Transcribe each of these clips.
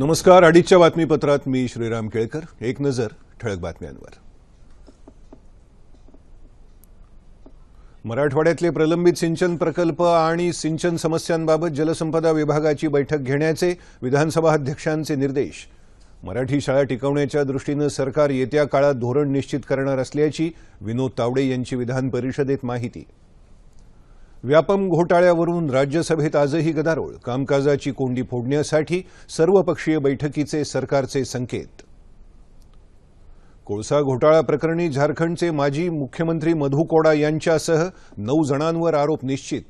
नमस्कार अडीचच्या बातमीपत्रात मी श्रीराम केळकर. एक नजर ठळक बातम्यांवर. मराठवाड्यातले प्रलंबित सिंचन प्रकल्प आणि सिंचन समस्यांबाबत जलसंपदा विभागाची बैठक घेण्याचे विधानसभा अध्यक्षांचे निर्देश. मराठी शाळा टिकवण्याच्या दृष्टीनं सरकार येत्या काळात धोरण निश्चित करणार असल्याची विनोद तावडे यांची विधान परिषदेत माहिती. व्यापम घोटाळ्यावरून राज्यसभेत आजही गदारोळ. कामकाजाची कोंडी फोडण्यासाठी सर्वपक्षीय बैठकीचे सरकारचे संकेत. कोळसा घोटाळा प्रकरणी झारखंडचे माजी मुख्यमंत्री मधू कोडा यांच्यासह नऊ जणांवर आरोप निश्चित.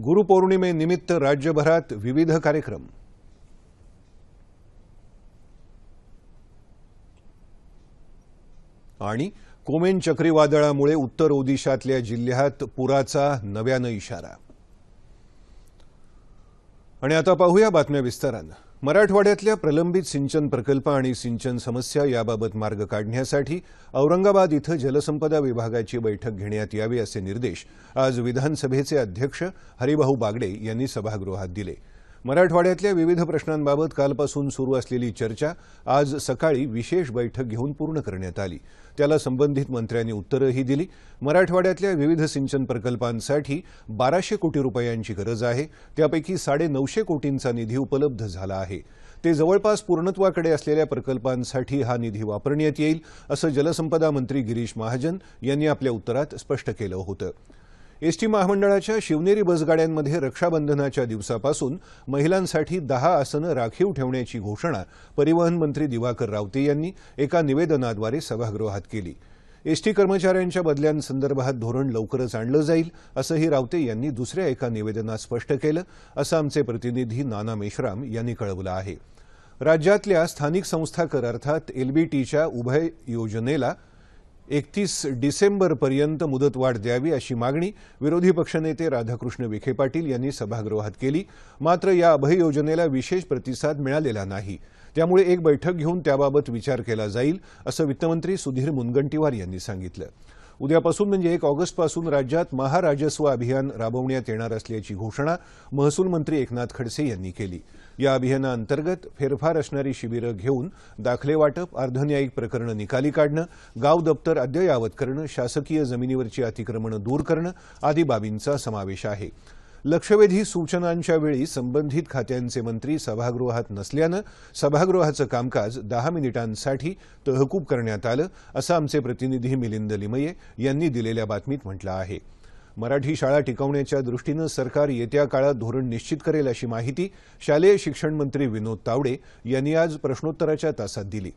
गुरुपौर्णिमेनिमित्त राज्यभरात विविध कार्यक्रम. आणि कोमेन चक्रीवादळामुळे उत्तर ओदिशातल्या जिल्ह्यात पुराचा नव्यानं इशारा. आणि आता पाहूया बातम्या विस्तारानं. मराठवाड्यातल्या प्रलंबित सिंचन प्रकल्प आणि सिंचन समस्या याबाबत मार्ग काढण्यासाठी औरंगाबाद इथं जलसंपदा विभागाची बैठक घेण्यात यावी असे निर्देश आज विधानसभेचे अध्यक्ष हरिभाऊ बागडे यांनी सभागृहात दिले. मराठवाड्यातल्या विविध प्रश्नांबाबत कालपासून सुरू असलेली चर्चा आज सकाळी विशेष बैठक घेऊन पूर्ण करण्यात आली. त्याला संबंधित मंत्र्यांनी उत्तरंही दिली. मराठवाड्यातल्या विविध सिंचन प्रकल्पांसाठी बाराशे कोटी रुपयांची गरज आहे. त्यापैकी साडे नऊशे कोटींचा निधी उपलब्ध झाला आहे. ते जवळपास पूर्णत्वाकडे असलेल्या प्रकल्पांसाठी हा निधी वापरण्यात येईल असं जलसंपदा मंत्री गिरीश महाजन यांनी आपल्या उत्तरात स्पष्ट केलं होतं. एसटी महामंडळाच्या शिवनेरी बसगाड्यांमध्ये रक्षाबंधनाच्या दिवसापासून महिलांसाठी दहा आसनं राखीव ठेवण्याची घोषणा परिवहन मंत्री दिवाकर रावते यांनी एका निवेदनाद्वारे सभागृहात केली. एसटी कर्मचाऱ्यांच्या बदल्यांसंदर्भात धोरण लवकरच आणलं जाईल असंही रावते यांनी दुसऱ्या एका निवेदनात स्पष्ट केलं असं आमचे प्रतिनिधी नाना मेश्राम यांनी कळवलं आहे. राज्यातल्या स्थानिक संस्था कर अर्थात एलबीटीच्या उभय योजनेला एकतीस डिसेंबरपर्यंत मुदतवाढ द्यावी अशी मागणी विरोधी पक्षनेते राधाकृष्ण विखे पाटील यांनी सभागृहात केली. मात्र या अभय योजनेला विशेष प्रतिसाद मिळालेला नाही. त्यामुळे एक बैठक घेऊन त्याबाबत विचार केला जाईल असं वित्तमंत्री सुधीर मुनगंटीवार यांनी सांगितलं. उद्यापासून म्हणजे एक ऑगस्टपासून राज्यात महाराजस्व अभियान राबवण्यात येणार असल्याची घोषणा महसूल मंत्री एकनाथ खडसे यांनी केली. या अभियानाअंतर्गत फेरफार असणारी शिबिरं घेऊन दाखले वाटप अर्धन्यायिक प्रकरणं निकाली काढणं गाव दप्तर अद्ययावत करणं शासकीय जमिनीवरची अतिक्रमणं दूर करणं आदी बाबींचा समावेश आहे. लक्षवेधी सूचनांच्या वेळी संबंधित खात्यांचे मंत्री सभागृहात नसल्यानं सभागृहाचं कामकाज दहा मिनिटांसाठी तहकूब करण्यात आलं असं आमचे प्रतिनिधी मिलिंद लिमये यांनी दिलेल्या बातमीत म्हटलं आहे. मराठी शाळा टिकवण्याच्या दृष्टीनं सरकार येत्या काळात धोरण निश्चित करेल अशी माहिती शालेय शिक्षण मंत्री विनोद तावडे यांनी आज प्रश्नोत्तराच्या तासात दिली.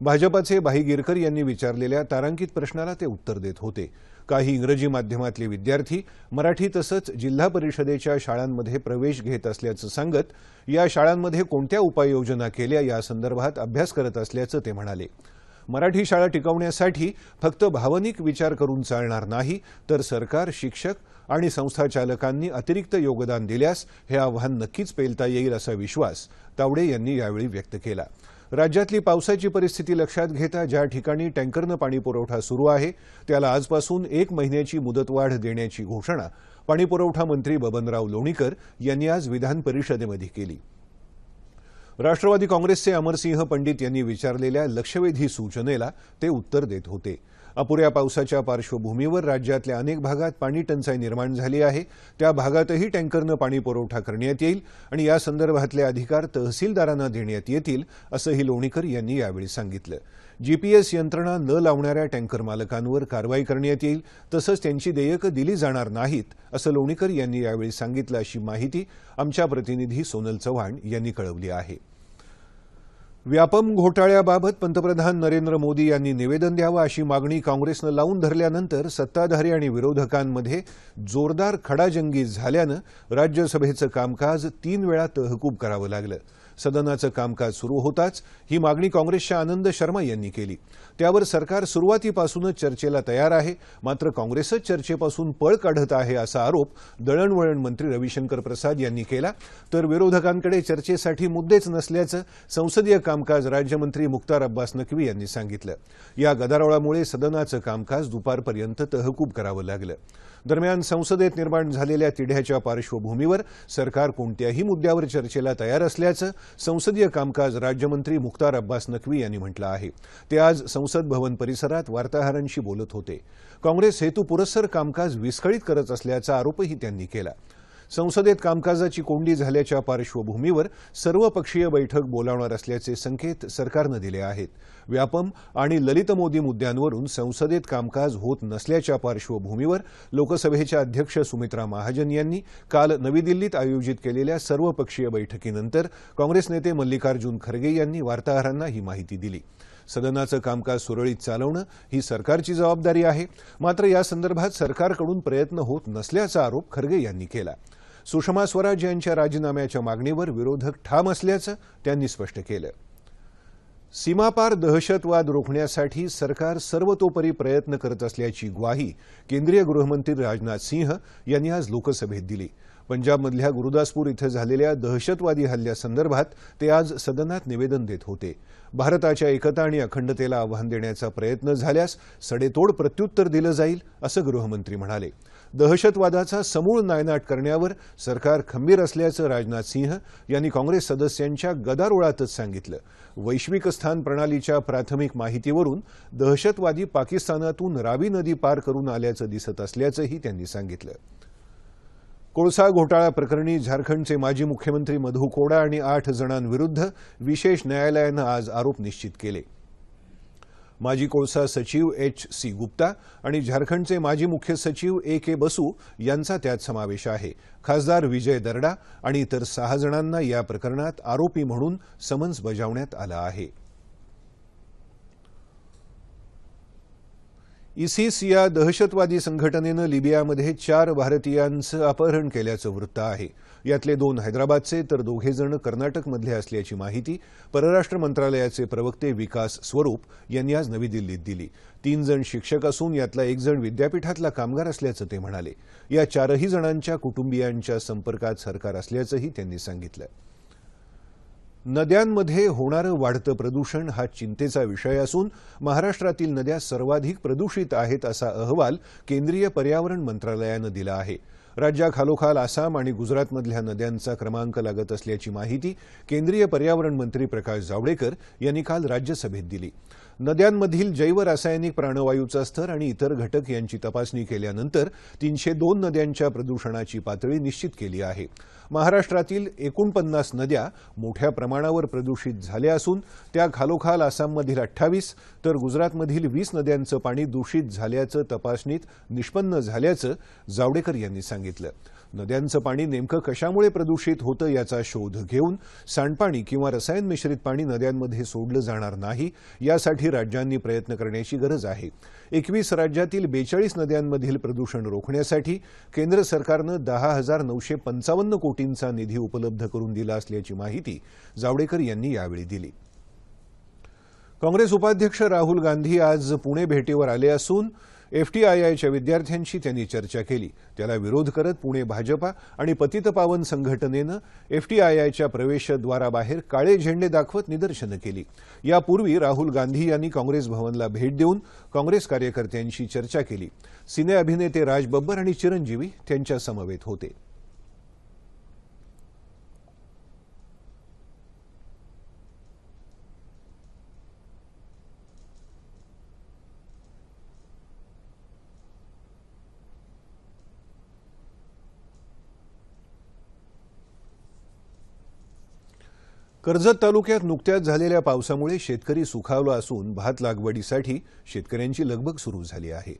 भाजपाचे भाई गिरकर यांनी विचारलेल्या तारांकित प्रश्नाला ते उत्तर देत होते. काही इंग्रजी माध्यमातले विद्यार्थी मराठी तसंच जिल्हा परिषदेच्या शाळांमध्ये प्रवेश घेत असल्याचं सांगत या शाळांमध्ये कोणत्या उपाययोजना केल्या यासंदर्भात अभ्यास करत असल्याचं ते म्हणाले. मराठी शाळा टिकवण्यासाठी फक्त भावनिक विचार करून चालणार नाही तर सरकार शिक्षक आणि संस्थाचालकांनी अतिरिक्त योगदान दिल्यास हे आव्हान नक्कीच पेलता येईल असा विश्वास तावडे यांनी यावेळी व्यक्त केला. राज्यातली पावसाची परिस्थिती लक्षात घेता ज्या ठिकाणी टँकरनं पाणीपुरवठा सुरू आहे त्याला आजपासून एक महिन्याची मुदतवाढ देण्याची घोषणा पाणीपुरवठा मंत्री बबनराव लोणीकर यांनी आज विधान परिषदेमध्ये केली. राष्ट्रवादी काँग्रेसचे अमरसिंह पंडित यांनी विचारलेल्या लक्षवेधी सूचनेला ते उत्तर देत होते. अपुऱ्या पावसाच्या पार्श्वभूमीवर राज्यातल्या अनेक भागात पाणी टंचाई निर्माण झाली आहे. त्या भागातही टँकरनं पाणी पुरवठा करण्यात येईल आणि या संदर्भातले अधिकार तहसीलदारांना देण्यात येतील असंही लोणीकर यांनी यावेळी सांगितलं. जीपीएस यंत्रणा न लावणाऱ्या टँकर मालकांवर कारवाई करण्यात येईल तसंच त्यांची देयकं दिली जाणार नाहीत असं लोणीकर यांनी यावेळी सांगितलं अशी माहिती आमच्या प्रतिनिधी सोनल चव्हाण यांनी कळवली आहे. व्यापम घोटाळ्याबाबत पंतप्रधान नरेंद्र मोदी यांनी निवेदन द्यावं अशी मागणी काँग्रेसनं लावून धरल्यानंतर सत्ताधारी आणि विरोधकांमध्ये जोरदार खडाजंगी झाल्यानं राज्यसभेचं कामकाज तीन वेळा तहकूब करावं लागलं. सदनाचं कामकाज सुरू होताच ही मागणी काँग्रेसच्या आनंद शर्मा यांनी केली. त्यावर सरकार सुरुवातीपासूनच चर्चेला तयार आहे मात्र काँग्रेसच चर्चेपासून पळ काढत आहे असा आरोप दळणवळण मंत्री रविशंकर प्रसाद यांनी केला. तर विरोधकांकडे चर्चेसाठी मुद्देच नसल्याचं संसदीय कामकाज राज्यमंत्री मुख्तार अब्बास नक्वी यांनी सांगितलं. या गदारोळामुळे सदनाचं कामकाज दुपारपर्यंत तहकूब करावं लागलं. दरम्यान संसदेत निर्माण झालेल्या तिढ्याच्या पार्श्वभूमीवर सरकार कोणत्याही मुद्द्यावर चर्चेला तयार असल्याचं संसदीय कामकाज राज्यमंत्री मुख्तार अब्बास नक्वी यांनी म्हटलं आहे. ते आज संसद भवन परिसरात वार्ताहरांशी बोलत होते. काँग्रेस हेतू पुरस्सर कामकाज विस्कळीत करत असल्याचा आरोपही त्यांनी केला. संसदेत कामकाजाची कोंडी झाल्याच्या पार्श्वभूमीवर सर्वपक्षीय बैठक बोलावणार असल्याचे संकेत सरकारनं दिले आहेत. व्यापम आणि ललित मोदी मुद्द्यांवरून संसदेत कामकाज होत नसल्याच्या पार्श्वभूमीवर लोकसभेच्या अध्यक्ष सुमित्रा महाजन यांनी काल नवी दिल्लीत आयोजित केलेल्या सर्वपक्षीय बैठकीनंतर काँग्रेस नेते मल्लिकार्जुन खरगे यांनी वार्ताहरांना ही माहिती दिली. सदनाचं कामकाज सुरळीत चालवणं ही सरकारची जबाबदारी आहे. मात्र या संदर्भात सरकारकडून प्रयत्न होत नसल्याचा आरोप खरगे यांनी केला. सुषमा स्वराज यांच्या राजीनाम्याच्या मागणीवर विरोधक ठाम असल्याचं त्यांनी स्पष्ट केलं. सीमापार दहशतवाद रोखण्यासाठी सरकार सर्वतोपरी प्रयत्न करत असल्याची ग्वाही केंद्रीय गृहमंत्री राजनाथ सिंह यांनी आज लोकसभेत दिली. पंजाबमधल्या गुरुदासपूर इथं झालेल्या दहशतवादी हल्ल्यासंदर्भात ते आज सदनात निवेदन देत होते. भारताच्या एकता आणि अखंडतेला आव्हान देण्याचा प्रयत्न झाल्यास सडेतोड प्रत्युत्तर दिलं जाईल असं गृहमंत्री म्हणाले. दहशतवादाचा समूळ नायनाट करण्यावर सरकार खंबीर असल्याचं राजनाथ सिंह यांनी काँग्रेस सदस्यांच्या गदारोळातच सांगितलं. वैश्विक स्थान प्रणालीच्या प्राथमिक माहितीवरून दहशतवादी पाकिस्तानातून रावी नदी पार करून आल्याचं दिसत असल्याचंही त्यांनी सांगितलं. कोळसा घोटाळा प्रकरणी झारखंडचे माजी मुख्यमंत्री मधू कोडा आणि आठ जणांविरुद्ध विशेष न्यायालयानं आज आरोप निश्चित केले. माजी कोळसा सचिव एच सी गुप्ता आणि झारखंडचे माजी मुख्य सचिव ए के बसू यांचा त्यात समावेश आहे. खासदार विजय दर्डा आणि इतर सहा जणांना या प्रकरणात आरोपी म्हणून समन्स बजावण्यात आलं आहे. इसिस या दहशतवादी संघटनेनं लिबियामध्ये चार भारतीयांचं अपहरण केल्याचं वृत्त आहे. यातले दोन हैदराबादचे तर दोघेजण कर्नाटकमधले असल्याची माहिती परराष्ट्र मंत्रालयाचे प्रवक्ते विकास स्वरूप यांनी आज नवी दिल्लीत दिली. तीन जण शिक्षक असून यातला एक जण विद्यापीठातला कामगार असल्याचं ते म्हणाले. या चारही जणांच्या कुटुंबियांच्या संपर्कात सरकार असल्याचंही त्यांनी सांगितलं. नद्यांमध्ये होणारं वाढतं प्रदूषण हा चिंतेचा विषय असून महाराष्ट्रातील नद्या सर्वाधिक प्रदूषित आहेत असा अहवाल केंद्रीय पर्यावरण मंत्रालयानं दिला आहे. राज्याखालोखाल आसाम आणि गुजरातमधल्या नद्यांचा क्रमांक लागत असल्याची माहिती केंद्रीय पर्यावरण मंत्री प्रकाश जावडेकर यांनी काल राज्यसभेत दिली. नद्यांमधील जैव रासायनिक प्राणवायूचा स्तर आणि इतर घटक यांची तपासणी केल्यानंतर तीनशे दोन नद्यांच्या प्रदूषणाची पातळी निश्चित केली आहे. महाराष्ट्रातील एकोणपन्नास नद्या मोठ्या प्रमाणावर प्रदूषित झाल्या असून त्या खालोखाल आसाममधील अठ्ठावीस तर गुजरातमधील वीस नद्यांचं पाणी दूषित झाल्याचं तपासणीत निष्पन्न झाल्याचं जावडेकर यांनी सांगितलं. नद्यांचं पाणी नेमकं कशामुळे प्रदूषित होतं याचा शोध घेऊन सांडपाणी किंवा रसायन मिश्रित पाणी नद्यांमध्ये सोडलं जाणार नाही यासाठी राज्यांनी प्रयत्न करण्याची गरज आहे. एकवीस राज्यातील बेचाळीस नद्यांमधील प्रदूषण रोखण्यासाठी केंद्र सरकारनं दहा हजार नऊशे पंचावन्न कोटींचा निधी उपलब्ध करून दिला असल्याची माहिती जावडेकर यांनी यावेळी दिली. काँग्रेस उपाध्यक्ष राहुल गांधी आज पुणे भेटीवर आले असून एफटीआयआयच्या विद्यार्थ्यांशी त्यांनी चर्चा केली. त्याला विरोध करत पुणे भाजपा आणि पतितपावन संघटनेनं एफटीआयआयच्या प्रवेशद्वाराबाहेर काळे झेंडे दाखवत निदर्शनं केली. यापूर्वी राहुल गांधी यांनी काँग्रेस भवनला भेट देऊन काँग्रेस कार्यकर्त्यांशी चर्चा केली. सिने अभिनेते राज बब्बर आणि चिरंजीवी त्यांच्या समवेत होते. कर्जत तालुक्यात नुकत्याच झालेल्या पावसामुळे शेतकरी सुखावला असून भात लागवडीसाठी शेतकऱ्यांची लगबग सुरू झाली आहे.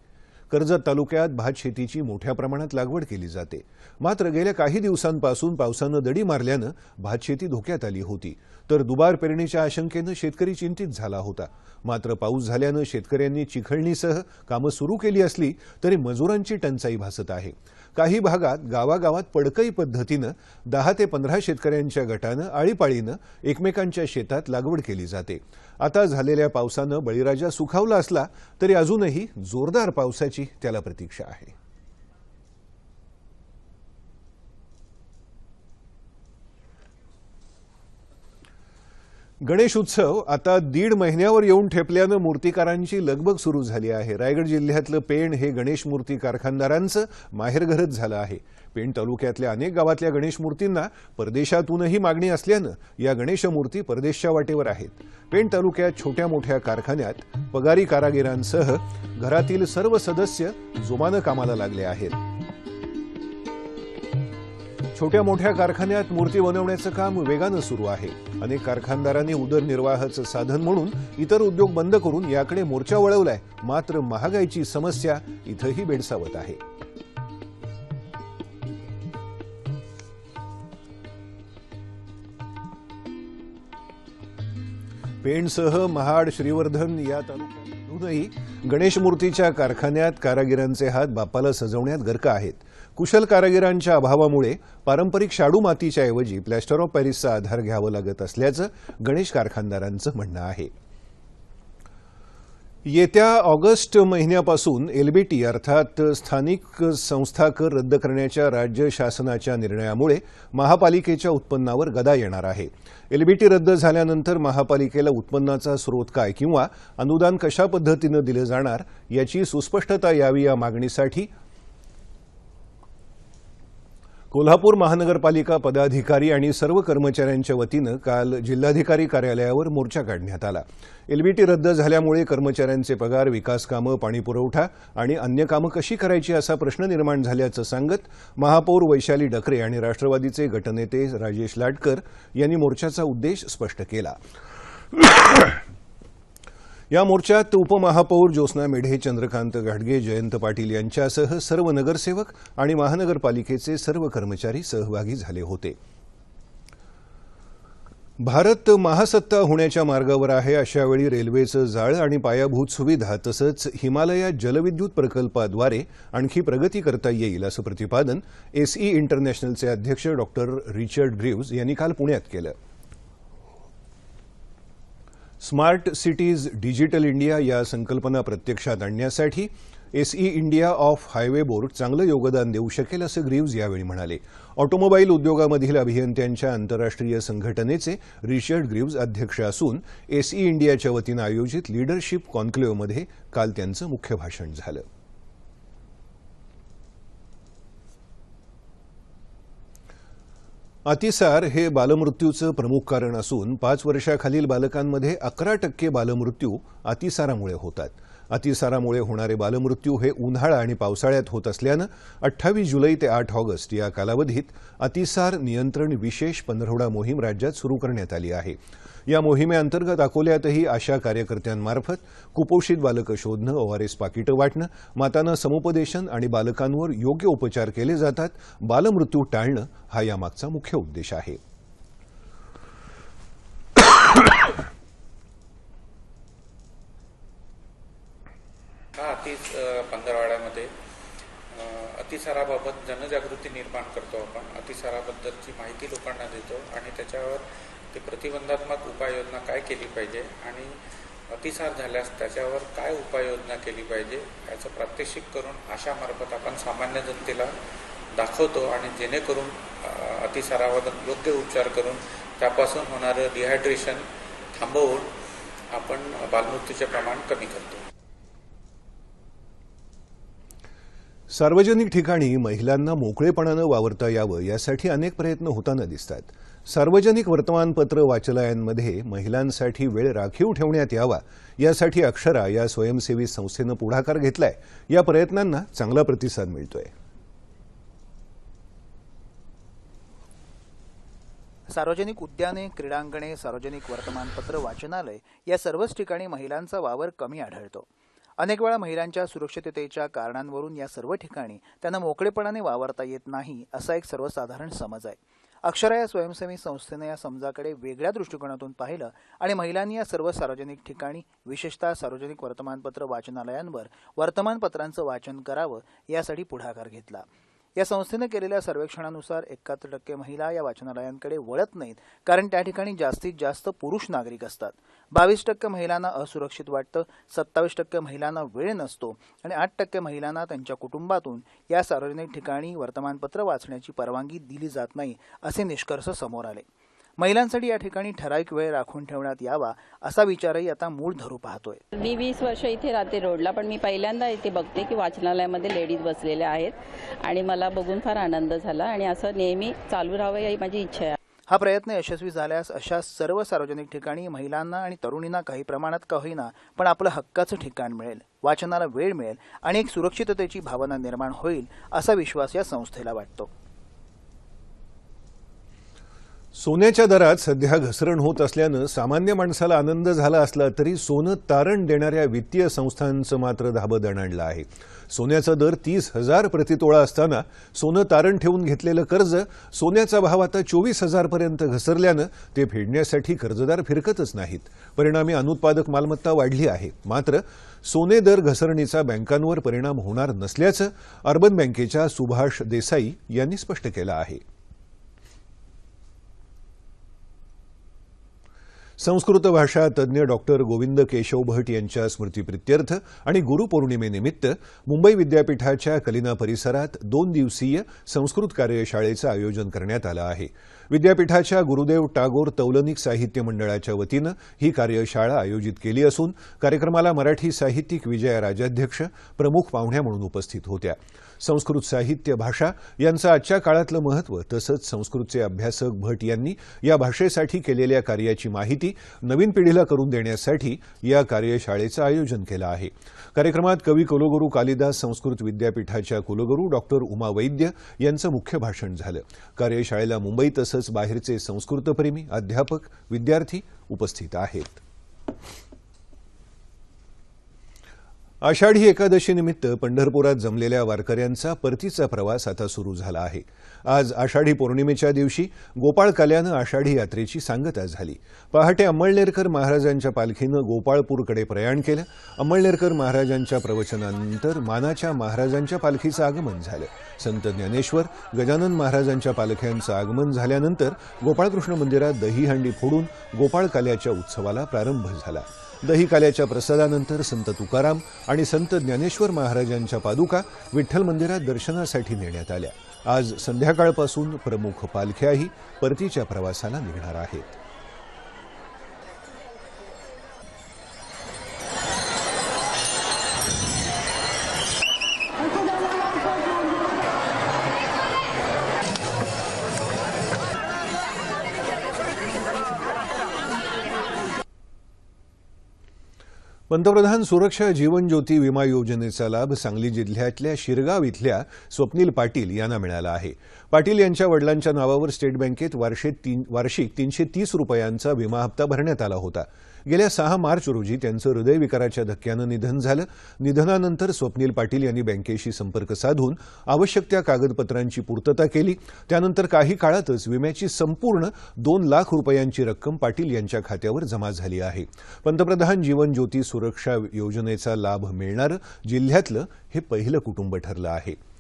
कर्जत तालुक्यात भात शेतीची मोठ्या प्रमाणात लागवड केली जाते. मात्र गेल्या काही दिवसांपासून पावसानं दडी मारल्यानं भात शेती धोक्यात आली होती. तर दुबार पेरणीच्या आशंकेनं शेतकरी चिंतित झाला होता. मात्र पाऊस झाल्यानं शेतकऱ्यांनी चिखळणीसह कामं सुरू केली असली तरी मजुरांची टंचाई भासत आहे. काही भागात गावागावात पडकई पद्धतीनं दहा ते पंधरा शेतकऱ्यांच्या गटानं आळीपाळीनं एकमेकांच्या शेतात लागवड केली जाते. आता झालेल्या पावसानं बळीराजा सुखावला असला तरी अजूनही जोरदार पावसाची त्याला प्रतीक्षा आहे. गणेश उत्सव आता दीड महिन्यावर येऊन ठेपल्यानं मूर्तिकारांची लगबग सुरू झाली आहे. रायगड जिल्ह्यातलं पेण हे गणेश मूर्ती कारखानदारांचं माहेरघरच झालं आहे. पेण तालुक्यातल्या अनेक गावातल्या गणेश मूर्तींना परदेशातूनही मागणी असल्यानं या गणेश मूर्ती परदेशच्या वाटेवर आहेत. पेण तालुक्यात छोट्या मोठ्या कारखान्यात पगारी कारागिरांसह घरातील सर्व सदस्य जोमानं कामाला लागले आहेत. छोट्या मोठ्या कारखान्यात मूर्ती बनवण्याचं काम वेगानं सुरू आहे. अनेक कारखानदारांनी उदरनिर्वाहाचं साधन म्हणून इतर उद्योग बंद करून याकडे मोर्चा वळवलाय. मात्र महागाईची समस्या इथंही बेडसावत आहे. पेणसह महाड श्रीवर्धन या तालुक्यातूनही गणेश मूर्तीच्या कारखान्यात कारागिरांचे हात बापाला सजवण्यात गर्क आहेत. कुशल कारागिरांच्या अभावामुळे पारंपरिक शाडू मातीच्या ऐवजी प्लॅस्टर ऑफ पॅरिसचा आधार घ्यावा लागत असल्याचं गणेश कारखानदारांचं म्हणणं आहे. येत्या ऑगस्ट महिन्यापासून एलबीटी अर्थात स्थानिक संस्था कर रद्द करण्याच्या राज्य शासनाच्या निर्णयामुळे महापालिकेच्या उत्पन्नावर गदा येणार आहे. एलबीटी रद्द झाल्यानंतर महापालिकेला उत्पन्नाचा स्रोत काय किंवा अनुदान कशा पद्धतीनं दिलं जाणार याची सुस्पष्टता यावी या मागणीसाठी कोल्हापूर महानगरपालिका पदाधिकारी आणि सर्व कर्मचाऱ्यांच्या वतीनं काल जिल्हाधिकारी कार्यालयावर मोर्चा काढण्यात आला. एलबीटी रद्द झाल्यामुळे कर्मचाऱ्यांचे पगार विकास कामं पाणीपुरवठा आणि अन्य कामं कशी करायची असा प्रश्न निर्माण झाल्याचं सांगत महापौर वैशाली डकरे आणि राष्ट्रवादीचे गटनेते राजेश लाटकर यांनी मोर्चाचा उद्देश स्पष्ट केला. या मोर्चात उपमहापौर ज्योत्स्ना मेढे चंद्रकांत घाडगे जयंत पाटील यांच्यासह सर्व नगरसेवक आणि महानगरपालिकेचे सर्व कर्मचारी सहभागी झाले होते. भारत महासत्ता होण्याच्या मार्गावर आहे अशावेळी रेल्वेचं जाळ आणि पायाभूत सुविधा तसंच हिमालया जलविद्युत प्रकल्पाद्वारे आणखी प्रगती करता येईल असं प्रतिपादन एसई इंटरनॅशनलचे अध्यक्ष डॉक्टर रिचर्ड ग्रीव्ज यांनी काल पुण्यात केलं. स्मार्ट सिटीज डिजिटल इंडिया या संकल्पना प्रत्यक्षात आणण्यासाठी एसई इंडिया ऑफ हायवे बोर्ड चांगलं योगदान देऊ शकेल असं ग्रीव्ज यावेळी म्हणाले. ऑटोमोबाईल उद्योगामधील अभियंत्यांच्या आंतरराष्ट्रीय संघटनेचे रिचर्ड ग्रीव्ज अध्यक्ष असून एसई इंडियाच्या वतीनं आयोजित लीडरशिप कॉन्क्लेव्हमध्ये काल त्यांचं मुख्य भाषण झालं. अतिसार हे बालमृत्यूचं प्रमुख कारण असून पाच वर्षाखालील बालकांमध्ये अकरा टक्के बालमृत्यू अतिसारामुळे होतात. अतिसारामुळे होणारे बालमृत्यू हे उन्हाळा आणि पावसाळ्यात होत असल्यानं अठ्ठावीस जुलै ते आठ ऑगस्ट या कालावधीत अतिसार नियंत्रण विशेष पंधरवडा मोहीम राज्यात सुरू करण्यात आली आहे. या मोहिमेअंतर्गत अकोल्यातही आशा कार्यकर्त्यांमार्फत कुपोषित बालकं शोधणं ओआरएस पाकिटं वाटणं मातांना समुपदेशन आणि बालकांवर योग्य उपचार केले जातात बालमृत्यू टाळणं हा यामागचा मुख्य उद्देश आहे. तीच अतिच पंधरवाड्यामध्ये अतिसाराबाबत जनजागृती निर्माण करतो आपण. अतिसाराबद्दलची माहिती लोकांना देतो आणि त्याच्यावर ते प्रतिबंधात्मक उपाययोजना काय केली पाहिजे आणि अतिसार झाल्यास त्याच्यावर काय उपाययोजना केली पाहिजे याचं प्रात्यक्षिक करून अशामार्फत आपण सामान्य जनतेला दाखवतो आणि जेणेकरून अतिसाराबद्दल अतिसारावर योग्य उपचार करून त्यापासून होणारं डिहायड्रेशन थांबवून आपण बालमृत्यूचे प्रमाण कमी करतो. सार्वजनिक ठिकाणी महिलांना मोकळेपणानं वावरता यावं यासाठी अनेक प्रयत्न होताना दिसतात. सार्वजनिक वर्तमानपत्र वाचनालयांमध्ये महिलांसाठी वेळ राखीव ठेवण्यात यावा यासाठी अक्षरा या स्वयंसेवी संस्थेनं पुढाकार घेतलाय. या प्रयत्नांना चांगला प्रतिसाद मिळतोय. सार्वजनिक उद्याने क्रीडांगणे सार्वजनिक वर्तमानपत्र वाचनालय या सर्वच ठिकाणी महिलांचा वावर कमी आढळतो. अनेक वेळा महिलांच्या सुरक्षिततेच्या कारणांवरून या सर्व ठिकाणी त्यांना मोकळेपणाने वावरता येत नाही असा एक सर्वसाधारण समज आहे. अक्षरा या स्वयंसेवी संस्थेनं या समजाकडे वेगळ्या दृष्टिकोनातून पाहिलं आणि महिलांनी या सर्व सार्वजनिक ठिकाणी विशेषतः सार्वजनिक वर्तमानपत्र वाचनालयांवर वर्तमानपत्रांचं वाचन करावं यासाठी पुढाकार घेतला. या संस्थेनं केलेल्या सर्वेक्षणानुसार एकाहत्तर टक्के महिला या वाचनालयांकडे वळत नाहीत कारण त्या ठिकाणी जास्तीत जास्त पुरुष नागरिक असतात. बावीस टक्के महिलांना असुरक्षित वाटतं सत्तावीस टक्के महिलांना वेळ नसतो आणि आठ टक्के महिलांना त्यांच्या कुटुंबातून या सार्वजनिक ठिकाणी वर्तमानपत्र वाचण्याची परवानगी दिली जात नाही असे निष्कर्ष समोर आले. महिलांसाठी या ठिकाणी ठराविक वेळ राखून ठेवण्यात यावा असा विचारही आता मूळ धरू पाहतोय. मी वीस वर्ष इथे राहते रोडला पण मी पहिल्यांदा इथे बघते की वाचनालयामध्ये लेडीज बसलेल्या आहेत आणि मला बघून फार आनंद झाला आणि असं नेहमी चालू राहावं ही माझी इच्छा आहे. हा प्रयत्न यशस्वी झाल्यास अशा सर्व सार्वजनिक ठिकाणी महिलांना आणि तरुणींना काही प्रमाणात का होईना पण आपलं हक्काचं ठिकाण मिळेल वाचनाला वेळ मिळेल आणि एक सुरक्षिततेची भावना निर्माण होईल असा विश्वास या संस्थेला वाटतो. सोन्याच्या दरात सध्या घसरण होत असल्यानं सामान्य माणसाला आनंद झाला असला तरी सोनं तारण देणाऱ्या वित्तीय संस्थांचं मात्र धाबं दणाणलं आहे. सोन्याचा दर तीस हजार प्रतितोळा असताना सोनं तारण ठेवून घेतलेलं कर्ज सोन्याचा भाव आता चोवीस हजारपर्यंत घसरल्यानं ते फेडण्यासाठी कर्जदार फिरकतच नाहीत. परिणामी अनुत्पादक मालमत्ता वाढली आहे. मात्र सोने दर घसरणीचा बँकांवर परिणाम होणार नसल्याचं अर्बन बँकेच्या सुभाष देसाई यांनी स्पष्ट केलं आहे. संस्कृत भाषा तज्ज्ञ डॉक्टर गोविंद केशव भट यांच्या स्मृतीप्रित्यर्थ आणि गुरुपौर्णिमेनिमित्त मुंबई विद्यापीठाच्या कलिना परिसरात दोन दिवसीय संस्कृत कार्यशाळेचं आयोजन करण्यात आलं आहे. विद्यापीठाच्या गुरुदेव टागोर तौलनिक साहित्य मंडळाच्या वतीनं ही कार्यशाळा आयोजित केली असून कार्यक्रमाला मराठी साहित्यिक विजया राजाध्यक्ष प्रमुख पाहुण्या म्हणून उपस्थित होत्या. संस्कृत साहित्य भाषा यांचं आजच्या काळातलं महत्त्व तसंच संस्कृतचे अभ्यासक भट यांनी या भाषेसाठी केलेल्या कार्याची माहिती नवीन पिढीला करून देण्यासाठी या कार्यशाळेचं आयोजन केलं आहे. कार्यक्रमात कवी कुलगुरू कालिदास संस्कृत विद्यापीठाच्या कुलगुरू डॉक्टर उमा वैद्य यांचं मुख्य भाषण झालं. कार्यशाळेला मुंबई तसंच बाहेरचे संस्कृतप्रेमी अध्यापक विद्यार्थी उपस्थित आहेत. आषाढी एकादशीनिमित्त पंढरपुरात जमलेल्या वारकऱ्यांचा परतीचा प्रवास आता सुरू झाला आहे. आज आषाढी पौर्णिमेच्या दिवशी गोपाळ काल्यानं आषाढी यात्रेची सांगता झाली. पहाटे अंमळनेरकर महाराजांच्या पालखीनं गोपाळपूरकडे प्रयाण केलं. अंमळनेरकर महाराजांच्या प्रवचनानंतर मानाच्या महाराजांच्या पालखीचं आगमन झालं. संत ज्ञानेश्वर गजानन महाराजांच्या पालख्यांचं आगमन झाल्यानंतर गोपाळकृष्ण मंदिरात दहीहंडी फोडून गोपाळ काल्याच्या उत्सवाला प्रारंभ झाला. दही काल्याच्या प्रसादानंतर संत तुकाराम आणि संत ज्ञानेश्वर महाराजांच्या पादुका विठ्ठल मंदिरात दर्शनासाठी नेण्यात आल्या. आज संध्याकाळपासून प्रमुख पालख्याही परतीच्या प्रवासाला निघणार आहेत. पंतप्रधान सुरक्षा जीवन ज्योती विमा योजनेचा लाभ सांगली जिल्ह्यातल्या शिरगाव इथल्या स्वप्नील पाटील यांना मिळाला आहे. पाटील यांच्या वडिलांच्या नावावर स्टेट बँकेत वार्षिक तीन वार्षिक तीनशे तीस रुपयांचा विमा हप्ता भरण्यात आला होता. गेल्या सहा मार्च रोजी त्यांचं हृदयविकाराच्या धक्क्यानं निधन झालं. निधनानंतर स्वप्नील पाटील यांनी बँकेशी संपर्क साधून आवश्यक त्या कागदपत्रांची पूर्तता केली. त्यानंतर काही काळातच विम्याची संपूर्ण दोन लाख रुपयांची रक्कम पाटील यांच्या खात्यावर जमा झाली आहे. पंतप्रधान जीवन ज्योती सुरक्षा योजनेचा लाभ मिळणारं जिल्ह्यातलं हे पहिलं कुटुंब ठरलं आहे.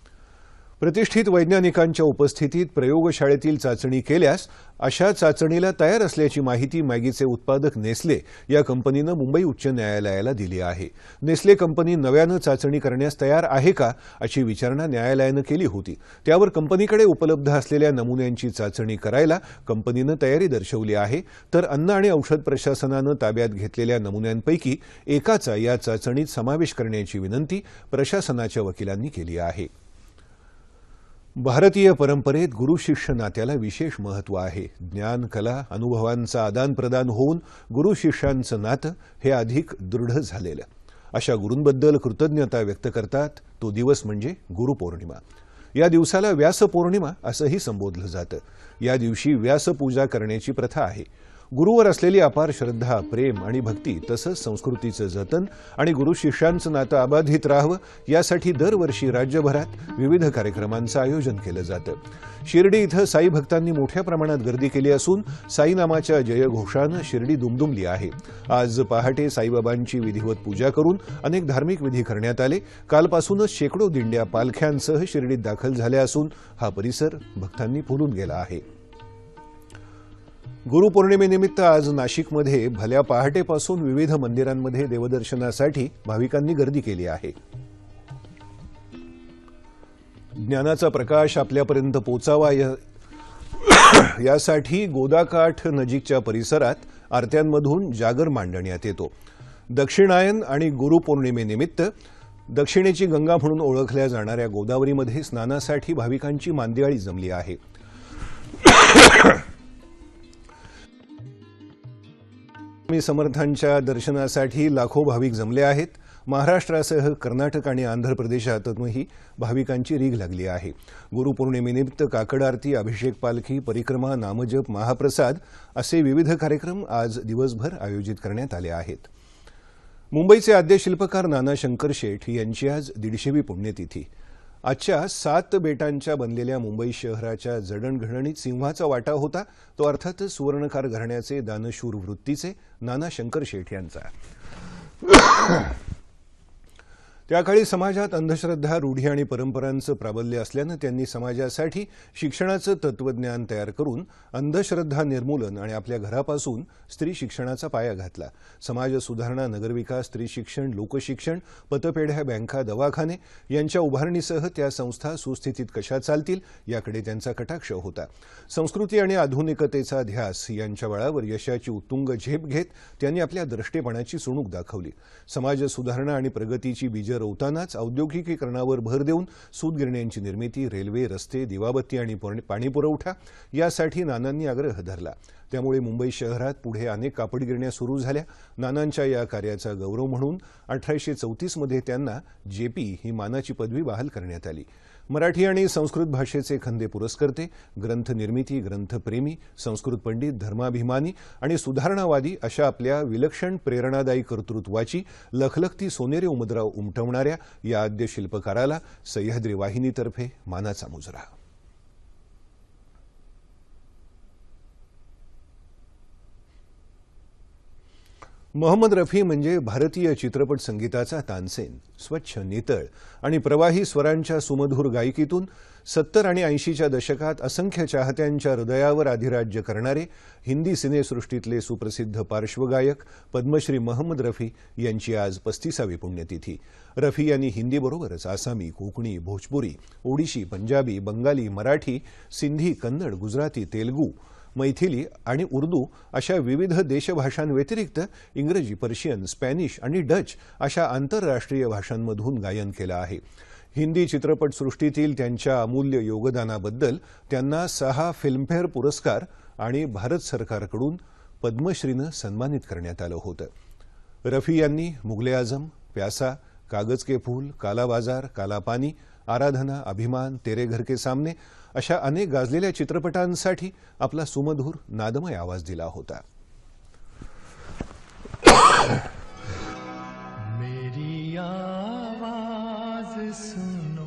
प्रतिष्ठित वैज्ञानिकांच्या उपस्थितीत प्रयोगशाळेतील चाचणी केल्यास अशा चाचणीला तयार असल्याची माहिती मॅगीचे उत्पादक नेस्ले या कंपनीनं मुंबई उच्च न्यायालयाला दिली आहे. नेस्ले कंपनी नव्यानं चाचणी करण्यास तयार आहे का अशी विचारणा न्यायालयानं केली होती. त्यावर कंपनीकडे उपलब्ध असलेल्या नमुन्यांची चाचणी करायला कंपनीनं तयारी दर्शवली आहे. तर अन्न आणि औषध प्रशासनानं ताब्यात घेतलेल्या नमुन्यांपैकी एकाचा या चाचणीत समावेश करण्याची विनंती प्रशासनाच्या वकिलांनी केली आहे. भारतीय परंपरेत गुरु शिष्य नात्याला विशेष महत्त्व आहे. ज्ञान कला अनुभवांचं आदानप्रदान होऊन गुरु शिष्यांचं नातं हे अधिक दृढ झालेलं. अशा गुरूंबद्दल कृतज्ञता व्यक्त करतात. तो दिवस म्हणजे गुरुपौर्णिमा. या दिवसाला व्यासपौर्णिमा असंही संबोधलं जातं. या दिवशी व्यासपूजा करण्याची प्रथा आहे. गुरुवर असलेली अपार श्रद्धा प्रेम आणि भक्ती तसंच संस्कृतीचं जतन आणि गुरु शिष्यांचं नातं अबाधित राहावं यासाठी दरवर्षी राज्यभरात विविध कार्यक्रमांचं आयोजन केलं जातं. शिर्डी इथं साई भक्तांनी मोठ्या प्रमाणात गर्दी केली असून साईनामाच्या जयघोषानं शिर्डी दुमदुमली आहे. आज पहाटे साईबाबांची विधिवत पूजा करून अनेक धार्मिक विधी करण्यात आले. कालपासूनच शेकडो दिंड्या पालख्यांसह शिर्डीत दाखल झाल्या असून हा परिसर भक्तांनी फुलून गेला आहे. गुरुपौर्णिमेनिमित्त आज नाशिकमध्ये भल्या पहाटेपासून विविध मंदिरांमध्ये देवदर्शनासाठी भाविकांनी गर्दी केली आहे. ज्ञानाचा प्रकाश आपल्यापर्यंत पोचावा या यासाठी गोदाकाठ नजीकच्या परिसरात आरत्यांमधून जागर मांडण्यात येतो. दक्षिणायन आणि गुरुपौर्णिमेनिमित्त दक्षिणेची गंगा म्हणून ओळखल्या जाणाऱ्या गोदावरीमध्ये स्नानासाठी भाविकांची मांदियाळी जमली आहे. स्वामी समर्थांच्या दर्शनासाठी लाखो भाविक जमले आहेत. महाराष्ट्रासह कर्नाटक आणि आंध्र प्रदेशातूनही भाविकांची रीघ लागली आहे. गुरुपौर्णिमेनिमित्त काकड आरती अभिषेक पालखी परिक्रमा नामजप महाप्रसाद असे विविध कार्यक्रम आज दिवसभर आयोजित करण्यात आले आहेत. मुंबईचे आद्य शिल्पकार नाना शंकर शेठ यांची आज दीडशेवी पुण्यतिथी. आजच्या सात बेटांच्या बनलेल्या मुंबई शहराच्या जडणघडणीत सिंहाचा वाटा होता. तो अर्थातच सुवर्णकार घराण्याचे दानशूर वृत्तीचे नाना शंकर शेठ यांचा. त्याकाळी समाजात अंधश्रद्धा रूढी आणि परंपरांचं प्राबल्य असल्यानं त्यांनी समाजासाठी शिक्षणाचं तत्वज्ञान तयार करून अंधश्रद्धा निर्मूलन आणि आपल्या घरापासून स्त्री शिक्षणाचा पाया घातला. समाज सुधारणा नगरविकास स्त्री शिक्षण लोकशिक्षण पतपेढ्या बँका दवाखाने यांच्या उभारणीसह त्या संस्था सुस्थितीत कशा चालतील याकडे त्यांचा कटाक्ष होता. संस्कृती आणि आधुनिकतेचा ध्यास यांच्या बळावर यशाची उत्तुंग झेप घेत त्यांनी आपल्या द्रष्टेपणाची सुणूक दाखवली. समाज सुधारणा आणि प्रगतीची बीज रोवतानाच औद्योगिकीकरणावर भर देऊन सूतगिरण्यांची निर्मिती रेल्वे रस्ते दिवाबत्ती आणि पाणीपुरवठा यासाठी नानांनी आग्रह धरला. त्यामुळे मुंबई शहरात पुढे अनेक कापड गिरण्या सुरू झाल्या. नानांच्या या कार्याचा गौरव म्हणून अठराशे चौतीसमध्ये त्यांना जेपी ही मानाची पदवी बहाल करण्यात आली. मराठी आणि संस्कृत भाषेचे खंदे पुरस्कर्ते ग्रंथनिर्मिती ग्रंथप्रेमी संस्कृत पंडित धर्माभिमानी आणि सुधारणावादी अशा आपल्या विलक्षण प्रेरणादायी कर्तृत्वाची लखलखती सोनेरी उमद्राव उमटवणाऱ्या या आद्य शिल्पकाराला सह्याद्री वाहिनीतर्फे मानाचा मुजरा. मोहम्मद रफी म्हणजे भारतीय चित्रपट संगीताचा तानसेन स्वच्छ नितळ आणि प्रवाही स्वरांच्या सुमधुर गायकीतून सत्तर आणि ऐंशीच्या दशकात असंख्य चाहत्यांच्या हृदयावर अधिराज्य करणारे हिंदी सिनेसृष्टीतले सुप्रसिद्ध पार्श्वगायक पद्मश्री मोहम्मद रफी यांची आज पस्तीसावी पुण्यतिथी. रफी यांनी हिंदीबरोबरच आसामी कोकणी भोजपुरी ओडिशी पंजाबी बंगाली मराठी सिंधी कन्नड गुजराती तेलगू मैथिली आणि उर्दू अशा विविध देशभाषांव्यतिरिक्त इंग्रजी पर्शियन स्पॅनिश आणि डच अशा आंतरराष्ट्रीय भाषांमधून गायन केलं आहे. हिंदी चित्रपटसृष्टीतील त्यांच्या अमूल्य योगदानाबद्दल त्यांना सहा फिल्मफेअर पुरस्कार आणि भारत सरकारकडून पद्मश्रीनं सन्मानित करण्यात आलं होतं. रफी यांनी मुघले आझम प्यासा कागज के फूल काला बाजार काला पानी आराधना अभिमान तेरे घर के सामने अशा अनेक गाजलेल्या चित्रपटांसाठी आपला सुमधूर नादमय आवाज दिला होता. मेरी आवाज सुनो।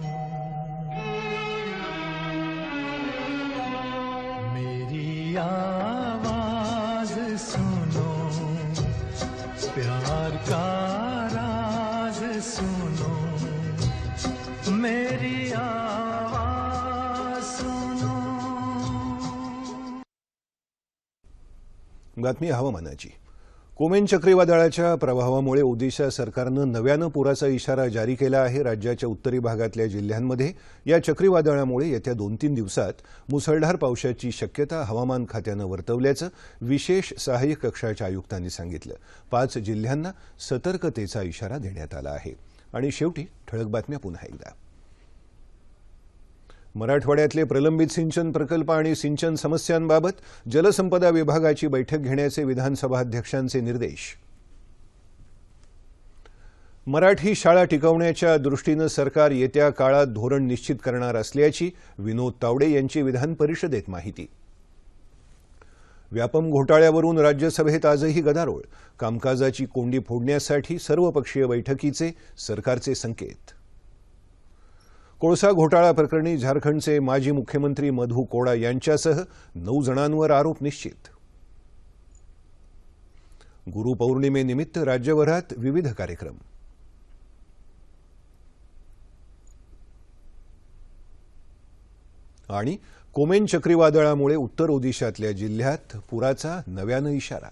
मेरी आवाज सुनो। प्यार का राज सुनो। मेरी आवाज बातमी हवामानाची. कोमेन चक्रीवादळाच्या प्रभावामुळे ओदिशा सरकारनं नव्यानं पुराचा इशारा जारी केला आहे. राज्याच्या उत्तरी भागातल्या जिल्ह्यांमध्ये या चक्रीवादळामुळे येत्या दोन तीन दिवसात मुसळधार पावसाची शक्यता हवामान खात्यानं वर्तवल्याचं विशेष सहाय्यक कक्षाच्या आयुक्तांनी सांगितलं. पाच जिल्ह्यांना सतर्कतेचा इशारा देण्यात आला आहे. आणि शेवटी ठळक बातम्या पुन्हा एकदा. मराठवाड्यातले प्रलंबित सिंचन प्रकल्प आणि सिंचन समस्यांबाबत जलसंपदा विभागाची बैठक घेण्याचे विधानसभा अध्यक्षांचे निर्देश. मराठी शाळा टिकवण्याच्या दृष्टीनं सरकार येत्या काळात धोरण निश्चित करणार असल्याची विनोद तावडे यांची विधान परिषदेत माहिती. व्यापम घोटाळ्यावरून राज्यसभेत आजही गदारोळ. कामकाजाची कोंडी फोडण्यासाठी सर्वपक्षीय बैठकीचे सरकारचे संकेत. कोळसा घोटाळा प्रकरणी झारखंडचे माजी मुख्यमंत्री मधू कोडा यांच्यासह नऊ जणांवर आरोप निश्चित. गुरुपौर्णिमेनिमित्त राज्यभरात विविध कार्यक्रम. आणि कोमेन चक्रीवादळामुळे उत्तर ओदिशातल्या जिल्ह्यात पुराचा नव्यानं इशारा.